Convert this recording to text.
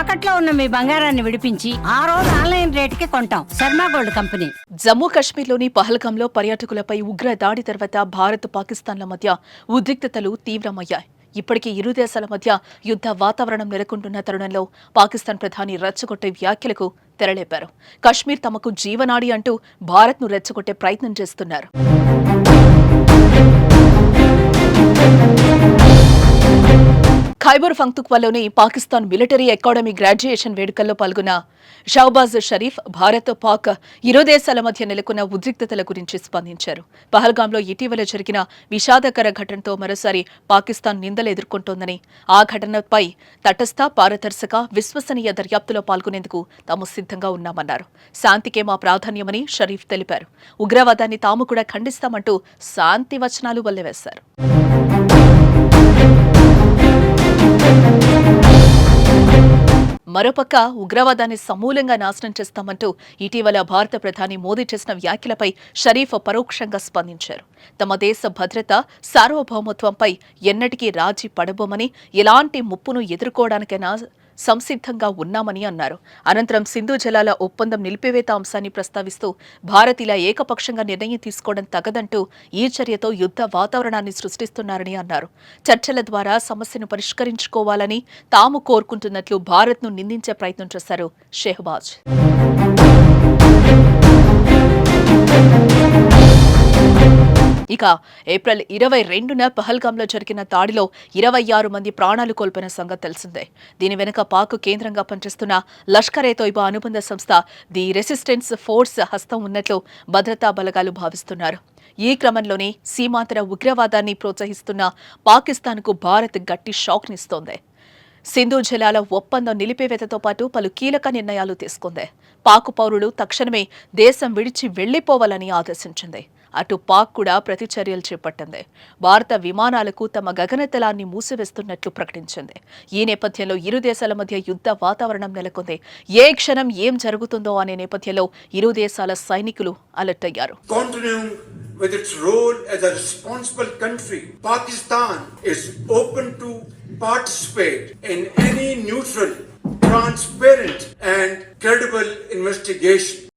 తాకట్లో ఉన్న మీ బంగారాన్ని విడిపించి ఆ రోజు ఆన్లైన్ రేటుకి కొంటాం. Sharma gold company. జమ్మూ కాశ్మీర్లోని పహల్గాంలో పర్యాటకులపై ఉగ్ర దాడి తర్వాత భారత్ పాకిస్తాన్ల మధ్య ఉద్రిక్తతలు తీవ్రమయ్యాయి. ఇప్పటికీ ఇరు దేశాల మధ్య యుద్ధ వాతావరణం నెలకొంటున్న తరుణంలో పాకిస్తాన్ ప్రధాని రెచ్చగొట్టే వ్యాఖ్యలకు తెరలేపారు. కశ్మీర్ తమకు జీవనాడి అంటూ భారత్ను రెచ్చగొట్టే ప్రయత్నం చేస్తున్నారు. ఖైబర్ ఫంక్తుక్వాలోని పాకిస్తాన్ మిలిటరీ అకాడమీ గ్రాడ్యుయేషన్ వేడుకల్లో పాల్గొన్న షాబాజ్ షరీఫ్ భారత్ పాక్ ఇరు దేశాల మధ్య నెలకొన్న ఉద్రిక్తతల గురించి స్పందించారు. పహల్గాంలో ఇటీవల జరిగిన విషాదకర ఘటనతో మరోసారి పాకిస్తాన్ నిందలు ఎదుర్కొంటోందని ఆ ఘటనపై తటస్థ పారదర్శక విశ్వసనీయ దర్యాప్తులో పాల్గొనేందుకు తాము సిద్ధంగా ఉన్నామన్నారు. శాంతికే మా ప్రాధాన్యమని షరీఫ్ తెలిపారు. ఉగ్రవాదాన్ని తాము కూడా ఖండిస్తామంటూ శాంతి వచనాలు వల్లవేశారు మరోపక్క ఉగ్రవాదాన్ని సమూలంగా నాశనం చేస్తామంటూ ఇటీవల భారత ప్రధాని మోదీ చేసిన వ్యాఖ్యలపై షరీఫ్ పరోక్షంగా స్పందించారు. తమ దేశ భద్రత సార్వభౌమత్వంపై ఎన్నటికీ రాజీ పడబోమని ఎలాంటి ముప్పును ఎదుర్కోవడానికైనా సంసిద్ధంగా ఉన్నామని అన్నారు. అనంతరం సింధు జలాల ఒప్పందం నిలిపివేత అంశాన్ని ప్రస్తావిస్తూ భారత్ ఇలా ఏకపక్షంగా నిర్ణయం తీసుకోవడం తగదంటూ ఈ చర్యతో యుద్ధ వాతావరణాన్ని సృష్టిస్తున్నారని అన్నారు. చర్చల ద్వారా సమస్యను పరిష్కరించుకోవాలని తాము కోరుకుంటున్నట్లు భారత్ను నిందించే ప్రయత్నం చేశారు షెహబాజ్. ఇక ఏప్రిల్ ఇరవై రెండున పహల్గాంలో జరిగిన దాడిలో ఇరవై ఆరు మంది ప్రాణాలు కోల్పోయిన సంగతి తెలిసిందే. దీని వెనుక పాక్ కేంద్రంగా పనిచేస్తున్న లష్కర్ ఏ తోయిబా అనుబంధ సంస్థ ది రెసిస్టెన్స్ ఫోర్స్ హస్తం ఉన్నట్లు భద్రతా బలగాలు భావిస్తున్నారు. ఈ క్రమంలోనే సీమాంతర ఉగ్రవాదాన్ని ప్రోత్సహిస్తున్న పాకిస్తాన్కు భారత్ గట్టి షాక్నిస్తోంది సింధు జలాల ఒప్పందం నిలిపివేతతో పాటు పలు కీలక నిర్ణయాలు తీసుకుంది. పాకు పౌరులు తక్షణమే దేశం విడిచి వెళ్ళిపోవాలని ఆదేశించింది. అటు పాక్ కూడా ప్రతిచర్యలు చేపట్టింది. భారత విమానాలకు తమ గగనతలాన్ని మూసివేస్తున్నట్లు ప్రకటించింది. ఈ నేపథ్యంలో ఇరు దేశాల మధ్య యుద్ధ వాతావరణం నెలకొంది. ఏ క్షణం ఏం జరుగుతుందో అనే నేపథ్యంలో ఇరు దేశాల సైనికులు అలర్ట్ అయ్యారు. With its role as transparent, and credible investigation.